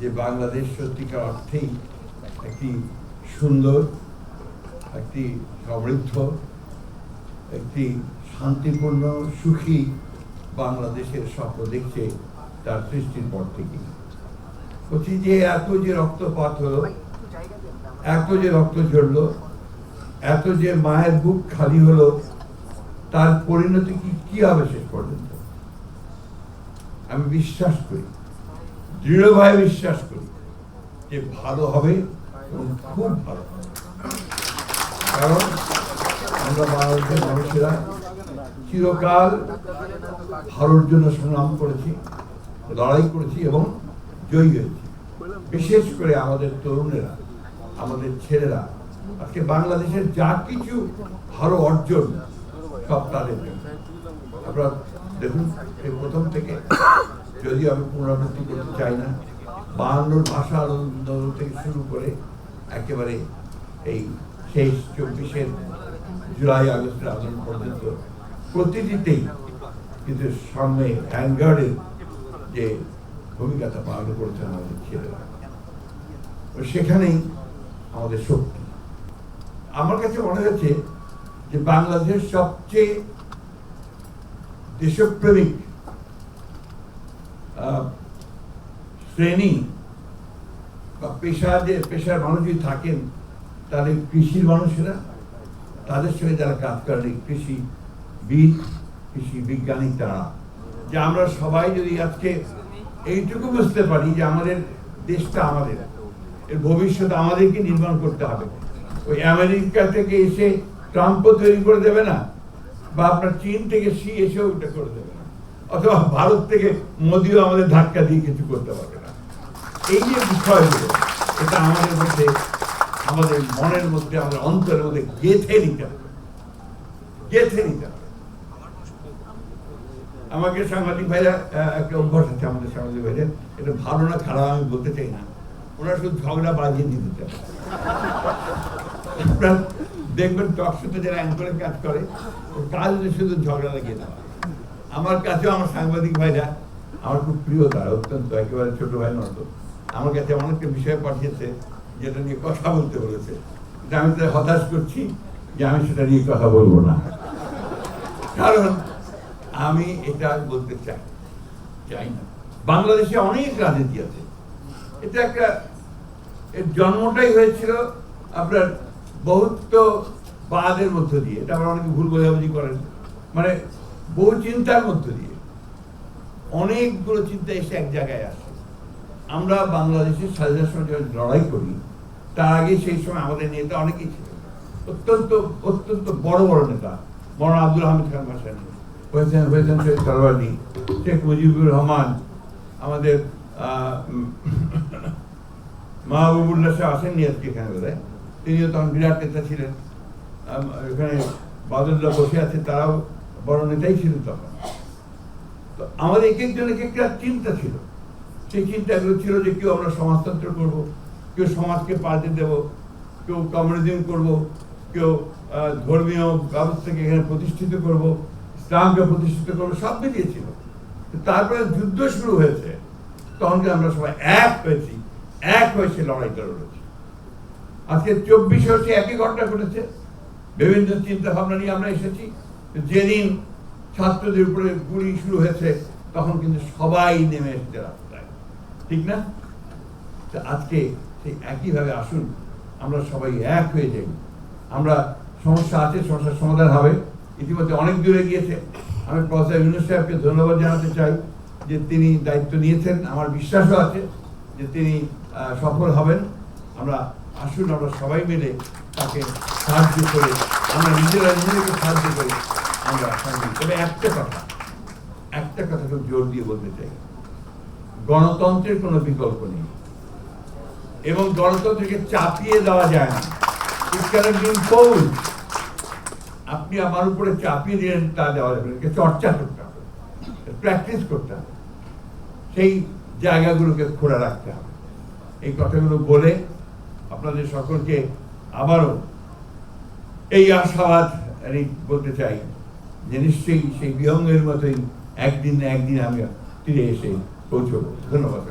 যে বাংলাদেশ সত্যিকার অর্থেই একটি সুন্দর, একটি সমৃদ্ধ, একটি শান্তিপূর্ণ, সুখী বাংলাদেশের স্বপ্ন দেখছে তার সৃষ্টির পর থেকে বলছি যে এত যে রক্তপাত হলো, এত যে রক্ত ঝরলো, এত যে মায়ের বুক খালি হলো, তার পরিণতি কি কি হবে শেষ পর্যন্ত? আমি বিশ্বাস করি দৃঢ়ভাবে বিশ্বাস করি যে ভালো হবে খুব ভালো হবে। কারণ আমরা বাংলাদেশের মানুষেরা চিরকাল ভালোর জন্য সংগ্রাম করেছি, লড়াই করেছি এবং জয়ী হয়েছি। বিশেষ করে আমাদের তরুণেরা, আমাদের ছেলেরা, আজকে বাংলাদেশের যা কিছু ভালো অর্জন সব তাদের জন্য। আপনারা দেখুন, এই প্রথম থেকে যদিও আমি পুনরাবৃত্তি করতে চাই না বায়ান্নর ভাষা আন্দোলন থেকে শুরু করে একেবারে এই শেষ চব্বিশের জুলাই আগস্টের আন্দোলন পর্যন্ত প্রতিটিতেই কিন্তু সামনে হ্যান্ডগার্ডের যে ভূমিকাটা পালন করেছেন আমাদের ছেলেরা। সেখানেই আমাদের শক্তি। আমার কাছে মনে হয়েছে যে বাংলাদেশ সবচেয়ে দেশপ্রেমিক শ্রেণি বা পেশা যে পেশার মানুষ যদি থাকেন, তাহলে কৃষির মানুষেরা তাদের সঙ্গে যারা কাজ করেন কৃষি বিদ কৃষি বিজ্ঞানী তারা। যে আমরা সবাই যদি আজকে এইটুকু বুঝতে পারি যে আমাদের দেশটা আমাদের, এর ভবিষ্যৎ আমাদেরকে নির্মাণ করতে হবে। ওই আমেরিকা থেকে এসে ট্রাম্প তৈরি করে দেবে না, বা আপনার চীন থেকে সি এসেও ওটা করে দেবে অথবা ভারত থেকে মোদিও আমাদের ধাক্কা দিয়ে কিছু করতে পারবে না। এই যে বিষয়গুলো, এটা আমাদের মধ্যে, আমাদের মনের মধ্যে, আমাদের অন্তরের মধ্যে গেঁথে নিতে হবে। গেঁথে নিতে হবে। আমাকে সাংবাদিক ভাইরা একটা অভ্যাস আছে আমাদের সাংবাদিক ভাইদের, এটা ভালো না খারাপ আমি বলতে চাই না। ওরা শুধু ঝগড়া বাজিয়ে দিতে চায়। দেখবেন টক যারা অ্যাঙ্করে কাজ করে কাজ শুধু ঝগড়া লাগিয়ে দেওয়া। আমার কাছেও আমার সাংবাদিক ভাইরা, আমার খুব প্রিয় তারা, অত্যন্ত একেবারে ছোট ভাই নতো আমার কাছে এমন একটা বিষয় পাঠিয়েছে, যেটা নিয়ে কথা বলতে বলেছে। যে আমি তাদের হতাশ করছি যে আমি সেটা নিয়ে কথা বলব না। কারণ আমি এটা বলতে চাই চাই না। বাংলাদেশে অনেক রাজনীতি আছে। এটা একটা, এর জন্মটাই হয়েছিল আপনার বহুত্ব বাদের মধ্য দিয়ে। এটা আবার অনেকে ভুল বোঝাবুঝি করেন। মানে বহু চিন্তার মধ্য দিয়ে। অনেকগুলো চিন্তা এসে এক জায়গায় আসে। আমরা বাংলাদেশের স্বাধীনতার যখন লড়াই করি, তার আগে সেই সময় আমাদের নেতা অনেকেই ছিলেন। অত্যন্ত অত্যন্ত বড় বড় নেতা। বড় আব্দুল হামিদ খান ভাসানি হয়েছেন হয়েছেন শহীদ সরওয়ার্দী শেখ মুজিবুর রহমান, আমাদের মাহবুবুল্লাহ শাহ আসেননি আজকে এখানে বোধহয়। তিনিও তখন বিরাট নেতা ছিলেন। এখানে বাদুল্লাহ বসে আছে, তারাও বড় নেতাই ছিলেন তখন। তো আমাদের এক একজনের এক একটা চিন্তা ছিল। সেই চিন্তাগুলো ছিল যে কেউ আমরা সমাজতন্ত্র করব, কেউ সমাজকে পাল্টে দেব, কেউ কমিউনিজম করব, কেউ ধর্মীয় ব্যবস্থাকে এখানে প্রতিষ্ঠিত করব, ইসলামকে প্রতিষ্ঠিত করব, সব মিলিয়েছিল তারপরে যুদ্ধ শুরু হয়েছে। তখন কি আমরা সবাই এক হয়েছি। এক হয়েছে লড়াইটা লড়েছি আজকে চব্বিশ হচ্ছে, একই ঘটনা ঘটেছে। বিভিন্ন চিন্তা ভাবনা নিয়ে আমরা এসেছি। যেদিন ছাত্রদের উপরে গুলি শুরু হয়েছে, তখন কিন্তু সবাই নেমে এসেছে রাস্তায়। ঠিক না? আজকে সেই একইভাবে আসুন, আমরা সবাই এক হয়ে যাই। আমরা সমস্যা আছে, সমস্যার সমাধান হবে। ইতিমধ্যে অনেক দূরে গিয়েছে আমি প্রফেসর ইউনুস সাহেবকে ধন্যবাদ জানাতে চাই যে তিনি দায়িত্ব নিয়েছেন। আমার বিশ্বাসও আছে যে তিনি সফল হবেন। আমরা আসুন, আমরা সবাই মিলে তাকে সাহায্য করে। আমরা নিজেরা নিজেদেরকে সাহায্য করি। আমরা সঙ্গে তবে একটা কথা একটা কথা খুব জোর দিয়ে বলতে চাই। গণতন্ত্রের কোনো বিকল্প নেই। এবং গণতন্ত্রকে চাপিয়ে দেওয়া যায় না। be আপনি আমার উপরে চাপিয়ে দিলেন, তা দেওয়া যাবে। চর্চা করতে হবে প্র্যাকটিস করতে হবে। সেই জায়গাগুলোকে খোলা রাখতে হবে। এই কথাগুলো বলে আপনাদের সকলকে আবারও এই আশাবাদ আমি বলতে চাই যে নিশ্চয়ই সেই বিহঙ্গের মতোই একদিন একদিন আমি ফিরে এসে পৌঁছব। ধন্যবাদ